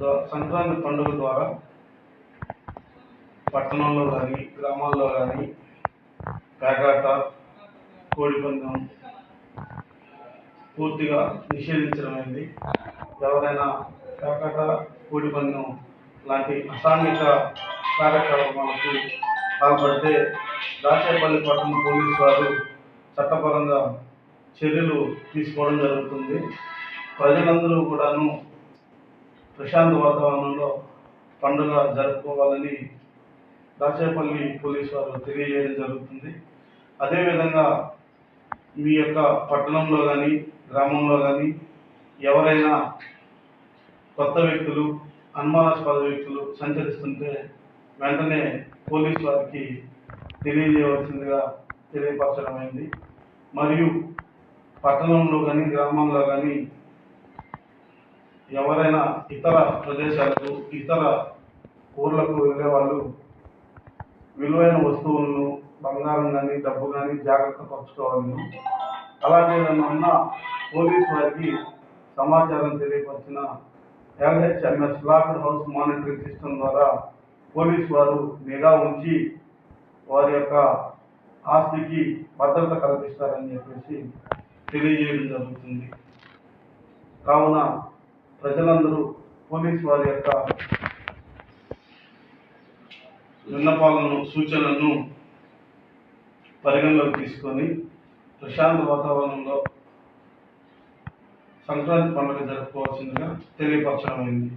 సంక్రాంతి పండుగ ద్వారా పట్టణంలో కానీ గ్రామాల్లో కానీ పేకాట కోడిపందెం పూర్తిగా నిషేధించడమైంది ఎవరైనా పేకాట కోడిపందెం లాంటి అసాంఘిక కార్యక్రమాలకు పాల్పడితే దాచేపల్లి పట్టణ పోలీసు వారు చట్టపరంగా చర్యలు తీసుకోవడం జరుగుతుంది. ప్రజలందరూ కూడాను ప్రశాంత వాతావరణంలో పండుగ జరుపుకోవాలని దాచేపల్లి పోలీసు వారు తెలియజేయడం జరుగుతుంది. అదేవిధంగా మీ యొక్క పట్టణంలో కానీ గ్రామంలో కానీ ఎవరైనా కొత్త వ్యక్తులు అనుమానాస్పద వ్యక్తులు సంచరిస్తుంటే వెంటనే పోలీసు వారికి తెలియజేయవలసిందిగా తెలియపరచడమైంది. మరియు పట్టణంలో కానీ గ్రామంలో కానీ ఎవరైనా ఇతర ప్రదేశాలకు ఇతర ఊర్లకు వెళ్ళే వాళ్ళు విలువైన వస్తువులను బంగారం కానీ డబ్బు కానీ జాగ్రత్త పరచుకోవాలను. అలాగే ఉన్న పోలీస్ వారికి సమాచారం తెలియపరిచిన LHMS locked house monitoring system ద్వారా పోలీస్ వారు నిఘా ఉంచి వారి యొక్క ఆస్తికి భద్రత కల్పిస్తారని చెప్పేసి తెలియజేయడం జరుగుతుంది. కావున ప్రజలందరూ పోలీస్ వారి యొక్క విన్నపాలను సూచనలను పరిగణలోకి తీసుకొని ప్రశాంత వాతావరణంలో సంక్రాంతి పండుగ జరుపుకోవాల్సిందిగా తెలియపరచడమైంది